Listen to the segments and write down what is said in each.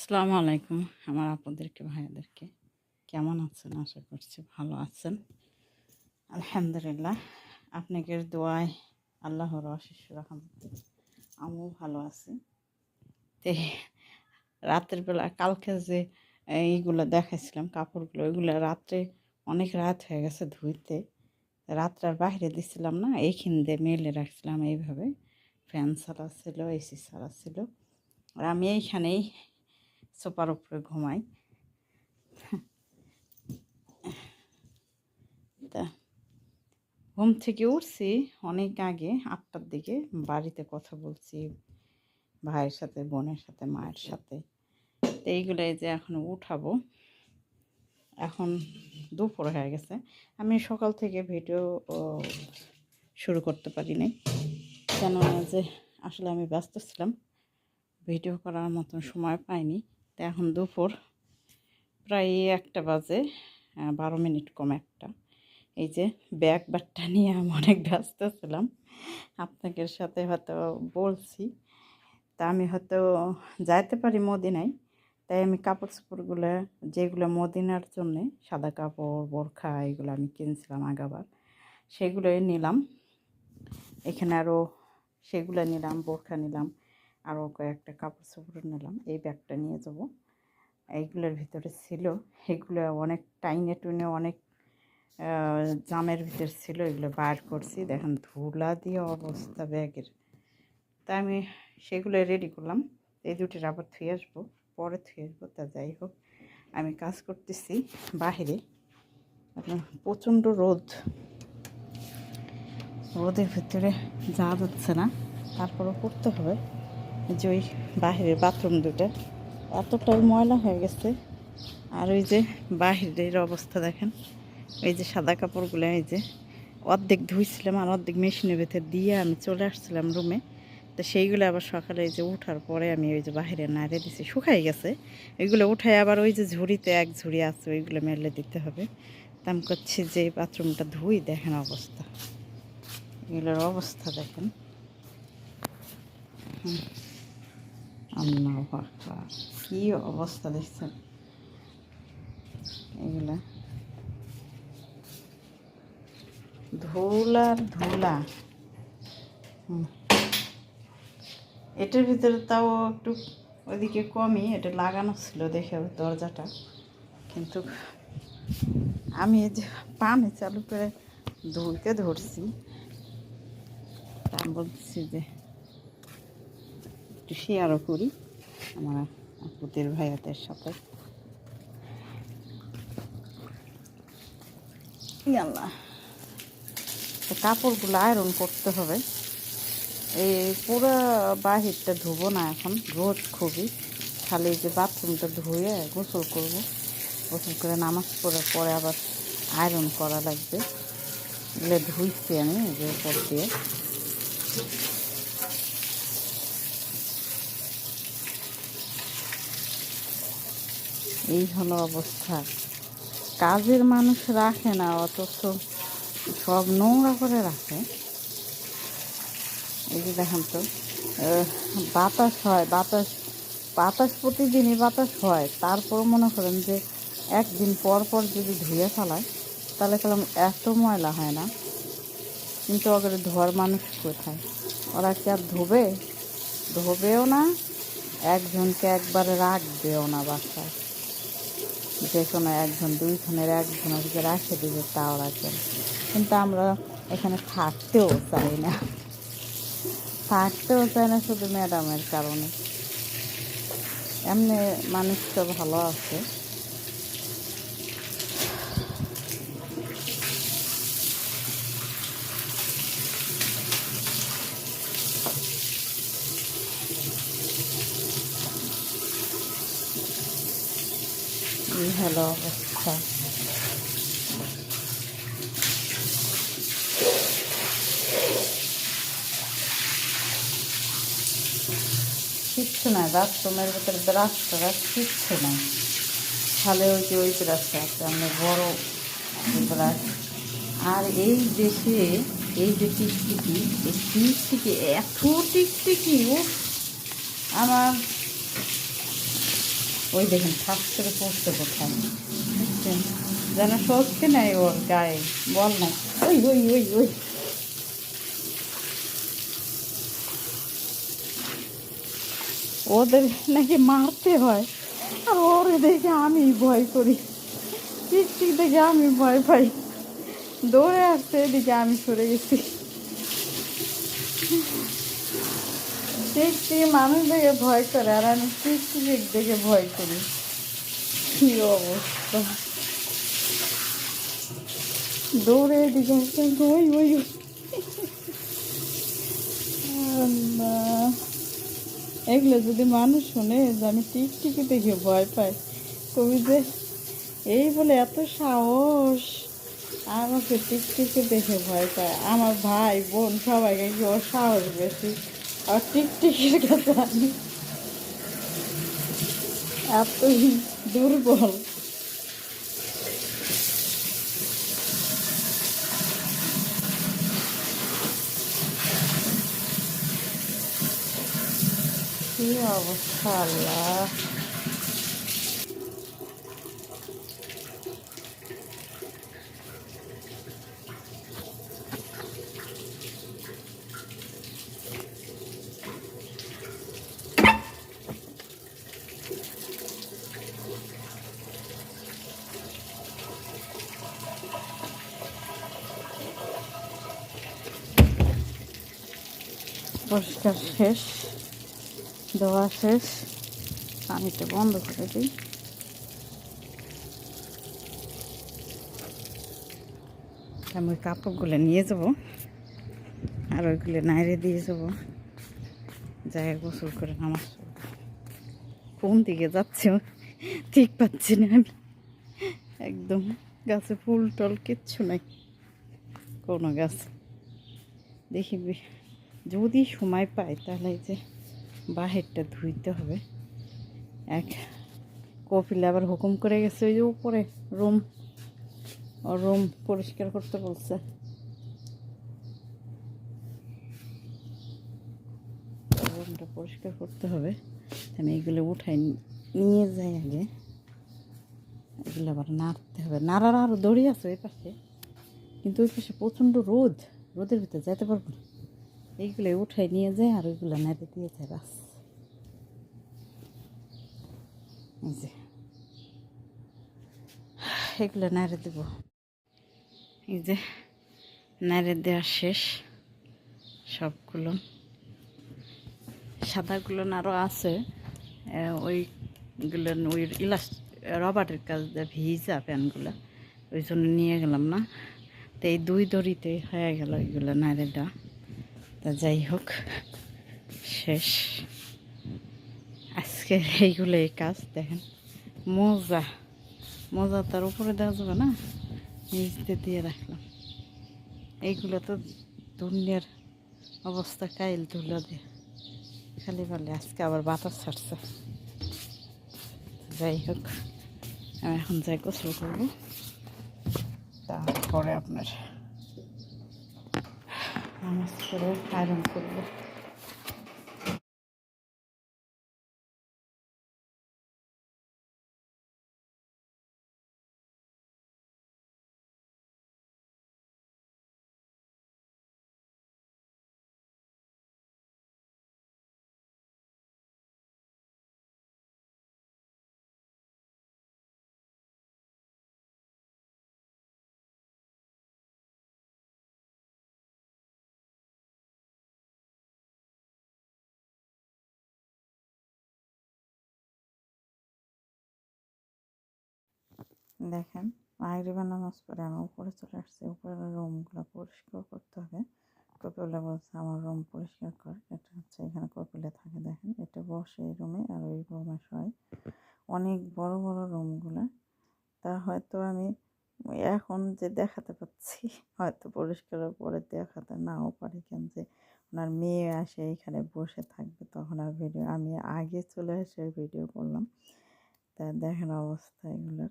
আসসালামু আলাইকুম আমার আপনাদেরকে ভাইয়াদেরকে। কেমন আছেন? আশা করছি ভালো আছেন। আলহামদুলিল্লাহ আপনাদের দোয়ায় আল্লাহর অশেষ রহমতে। আমিও ভালো আছি। তে, রাতের বেলা কালকে যে এইগুলো দেখাইছিলাম, কাপড়গুলো, ওইগুলো রাত্রে অনেক রাত হয়ে গেছে ধুইতে। রাত্রে আর বাইরে দিছিলাম না, এইখান দিয়ে মেলে রাখছিলাম এইভাবে। ফ্যান ছাড়া ছিল, এসি ছাড়া ছিল। আর আমি এইখানেই সোফার উপরে ঘুমাই। তা ঘুম থেকে উঠছি অনেক আগে আটটার দিকে বাড়িতে কথা বলছি ভাইয়ের সাথে বোনের সাথে মায়ের সাথে। তো এইগুলো যে এখন উঠাবো এখন দুপুর হয়ে গেছে। আমি সকাল থেকে ভিডিও শুরু করতে পারি নাই। কেননা যে আসলে আমি ব্যস্ত ছিলাম ভিডিও করার মতন সময় পাইনি। এখন দুপুর। প্রায় একটা বাজে বারো মিনিট কম একটা। এই যে ব্যাগ ব্যাগটা নিয়ে আমি অনেক ব্যস্ত ছিলাম। আপনাদের সাথে হয়তো বলছি, তা আমি হয়তো যাইতে পারি মদিনায়। তাই আমি কাপড় চোপড়গুলো যেগুলো মদিনার জন্যে, সাদা কাপড়, বোরখা, এগুলো আমি কিনছিলাম আগাবার, সেগুলোই নিলাম। এখানে আরও সেগুলো নিলাম, বোরখা নিলাম। আরও কয়েকটা কাপড় চোপড় নিলাম, এই ব্যাগটা নিয়ে যাব। এইগুলোর ভিতরে ছিল, এগুলো অনেক টাইনে টুনে অনেক জামের ভিতর ছিল, এগুলো বার করছি। দেখেন ধুলা দিয়ে অবস্থা ব্যাগের। তা আমি সেগুলো রেডি করলাম। এই দুটির আবার থুয়ে আসব, পরে থুয়ে আসব, তা যাই হোক। আমি কাজ করতেছি বাহিরে। প্রচণ্ড রোদ। রোদের ভিতরে যাওয়া যাচ্ছে না। তারপরও করতে হবে। যে ওই বাহিরের বাথরুম দুটো। এতটাই ময়লা হয়ে গেছে। আর ওই যে বাহিরের অবস্থা দেখেন। এই যে সাদা কাপড়গুলো, এই যে অর্ধেক ধুইছিলাম আর অর্ধেক মেশিনের ভেতর দিয়ে আমি চলে আসছিলাম রুমে তো সেইগুলো আবার সকালে এই যে উঠার পরে আমি ওই যে বাহিরে নাড়ে দিছি। শুকাই গেছে। ওইগুলো উঠাই আবার ওই যে ঝুড়িতে এক ঝুড়ি আছে, ওইগুলো মেলে দিতে হবে। তা আমি করছি যে বাথরুমটা ধুই, দেখেন অবস্থা। এগুলোর অবস্থা দেখেন। হুম। আল্লাহ আকবার কি অবস্থা দেখছেন? এগুলা। ধুলার ধুলা। এটার ভিতরে তাও একটু ওইদিকে কমই, এটা লাগানো ছিল দেখে দরজাটা। কিন্তু আমি যে পানি চালু করে ধুইতে ধরছি। তা বলছি যে একটু শেয়ারও করি আমার আপুদের, ভাইয়াদের সাথে। আল্লাহ কাপড়গুলো আয়রন করতে হবে। এই পুরো বাহিরটা ধুবো না এখন, রোদ খুবই। খালি যে বাথরুমটা ধুয়ে গোসল করব। গোসল করে নামাজ পড়ার পরে আবার আয়রন করা লাগবে। এগুলো ধুইছি আমি যে উপর দিয়ে। এই হলো অবস্থা। কাজের মানুষ রাখে না, অথচ সব নোংরা করে রাখে। এই যে দেখেন তো বাতাস হয়, বাতাস বাতাস প্রতিদিনই বাতাস হয়। তারপর মনে করেন যে একদিন পর পর যদি ধুয়ে ফেলায়, তাহলে কালাম এত ময়লা হয় না? কিন্তু ওদের ধোয়ার মানুষ কোথায়? ওরা কি আর ধোবে? ধোবেও না, একজনকে একবারে রাখবেও না বাসায়। যে কোনো একজন, দুইজনের একজনকে রাখে দিবে তাও রাখেন কিন্তু আমরা এখানে থাকতেও চাই না। থাকতেও চাই না শুধু ম্যাডামের কারণে। এমনি মানুষটা ভালো আছে। হলো অবস্থা। কিচ্ছু না বাথরুমের ভিতরে ব্রাশ করা কিচ্ছু না খালি ওই যে ওই ব্রাশটা আছে আমি বড় ব্রাশ আর এই দেশে, এই যে টিকটিকি, এই টিকটিকি এত টিকটিকি ও আমার ওই দেখেন, ফাঁস করে পড়তে কোথায়? বুঝছেন যেন সত্যি নাই ওর গায়ে, বল নাই ওই ওই ওই ওই। ওদের নাকি মারতে হয়। আর ওর দেখে আমি ভয় করি। ঠিক দেখে আমি ভয় পাই। দৌড়ে আসছে, এদিকে আমি সরে গেছি। ঠিক মানুষ দেখে ভয় করে, আর আমি ঠিক দেখে ভয় করি। কি অবস্থা? দৌড়ে ওই ওই ওই। এগুলো যদি মানুষ শুনে যে আমি টিকটিকি দেখে ভয় পাই, কবি যে এই বলে এত সাহস, আমাকে টিকটিকি দেখে ভয় পায়। আমার ভাই, বোন সবাইকে কি ওর সাহস বেশি? আর টিকটিকির কাছে আমি এতই দুর্বল। কি অবস্থা আল্লাহ। পরিষ্কার শেষ দেওয়া শেষ, পানিটা বন্ধ করে দিই। আমি কাপড়গুলো নিয়ে যাব আর ওইগুলো নাইরে দিয়ে যাব। জায়গা গোসল করে নামাজ কোন দিকে যাচ্ছে ঠিক পাচ্ছি না আমি। একদম গাছে ফুল টল কিচ্ছু নাই। কোনো গাছ। দেখি যদি সময় পাই তাহলে যে বাহিরটা ধুইতে হবে। এক কপিল আবার হুকুম করে গেছে ওই যে উপরে রুম। রুম পরিষ্কার করতে বলছে। রুমটা পরিষ্কার করতে হবে। আমি এগুলো উঠাই নিয়ে যাই আগে। এগুলো আবার নাড়তে হবে। নাড়ার আরও দড়ি আছে ওই পাশে। কিন্তু ওই পাশে প্রচণ্ড রোদ। রোদের ভিতরে যেতে পারব না। এইগুলো উঠাই নিয়ে যায় আর ওইগুলো নেড়ে দিয়ে যায়, বাস। এই যে। এগুলো নেড়ে দেব। এই যে, নেড়ে দেওয়া শেষ। সবগুলো। সাদাগুলো আরও আছে। ওইগুলো ওই ইলাস, রবারের কাজ ভিজা প্যানগুলো। ওই জন্য নিয়ে গেলাম না। তো এই দুই দড়িতে হয়ে গেল এগুলো নাড়েটা তা যাই হোক, শেষ। আজকে এইগুলো এই কাজ, দেখেন, মোজা। মোজা তার উপরে দেওয়া যাবে না নিচতে দিয়ে রাখলাম। এইগুলো তো দুনিয়ার অবস্থা, কাইল তুলে দিয়ে। খালি বলে আজকে আবার বাতাস ছাড়ছে। যাই হোক, আমি এখন যাই গোসল করব। তারপরে আপনার নামাজ করে আয়রন করব। দেখেন মাগরিবা নামাজ পড়ে আমি উপরে চলে আসছি উপরের রুমগুলো পরিষ্কার করতে হবে। কপিলে বলছে, আমার রুম পরিষ্কার কর। এটা হচ্ছে এখানে কপিলে থাকে, দেখেন। এটা বসে এই রুমে আর ওই রুমে শোয় অনেক বড় বড় রুমগুলো। তা হয়তো আমি এখন যে দেখাতে পাচ্ছি, হয়তো পরিষ্কারের পরে দেখাতে নাও পারি। কেন যে ওনার মেয়ে আসে এখানে বসে থাকবে, তখন আর ভিডিও, আমি আগে চলে এসে ভিডিও করলাম। তা দেখেন অবস্থা এগুলোর।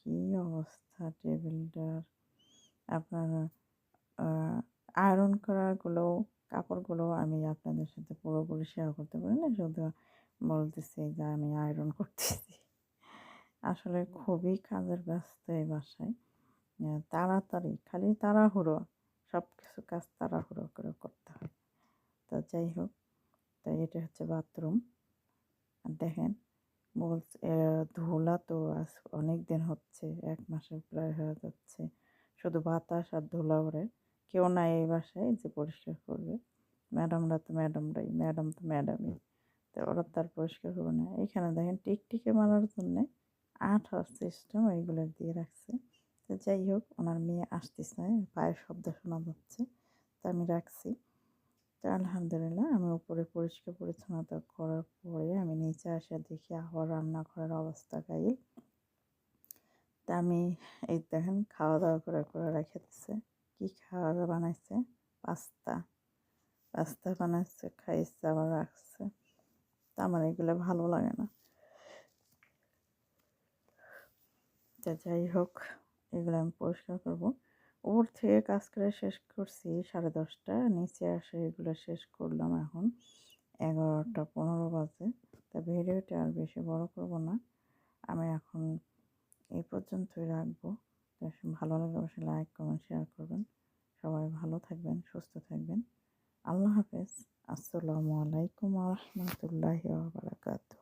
কী অবস্থা টেবিলটার? আপনার আয়রন করাগুলো কাপড়গুলো আমি আপনাদের সাথে পুরোপুরি শেয়ার করতে পারি না, শুধু বলতেছি যে আমি আয়রন করতেছি। আসলে খুবই কাজের ব্যস্ত এই বাসায়। তাড়াতাড়ি, খালি তাড়াহুড়ো সব কিছু কাজ তাড়াহুড়ো করে করতে হয়। তো যাই হোক, তো এটা হচ্ছে বাথরুম দেখেন বলছে ধুলা তো আজ অনেক দিন হচ্ছে, এক মাসের প্রায় হয়ে যাচ্ছে। শুধু বাতাস আর ধুলা ওড়ে কেউ নাই এই বাসায় যে পরিষ্কার করবে। ম্যাডামরা তো ম্যাডামরাই, ম্যাডাম তো ম্যাডামই। তো ওরা তার পরিষ্কার করবে না। এখানে দেখেন টিকটিকে মারার জন্যে আঠার সিস্টেম এইগুলো দিয়ে রাখছে। তো যাই হোক, ওনার মেয়ে আসতেছে পায়ের শব্দ শোনা যাচ্ছে। তো আমি রাখছি। তো আলহামদুলিল্লাহ আমি উপরে পরিষ্কার পরিচ্ছন্নতা করার পরে আমি নিচে আসে দেখি আবার রান্নাঘরের অবস্থা গাইল। তা আমি এই দেখেন খাওয়া দাওয়া করে করে রেখে দিচ্ছে কী খাওয়া বানাইছে? পাস্তা। পাস্তা বানাইছে, খাইছে, আবার রাখছে। তা আমার এগুলো ভালো লাগে না। তা যাই হোক, এগুলো আমি পরিষ্কার করব। উপর থেকে কাজ করে শেষ করছি সাড়ে দশটা, নিচে আসে এগুলো শেষ করলাম এখন এগারোটা পনেরো বাজে। তা ভিডিওটা আর বেশি বড় করব না। আমি এখন এই পর্যন্তই রাখব। ভালো লাগে অবশ্যই লাইক কমেন্ট শেয়ার করবেন। সবাই ভালো থাকবেন, সুস্থ থাকবেন। আল্লাহ হাফেজ। আসসালামু আলাইকুম রহমতুল্লাহি বারাকাতুহ।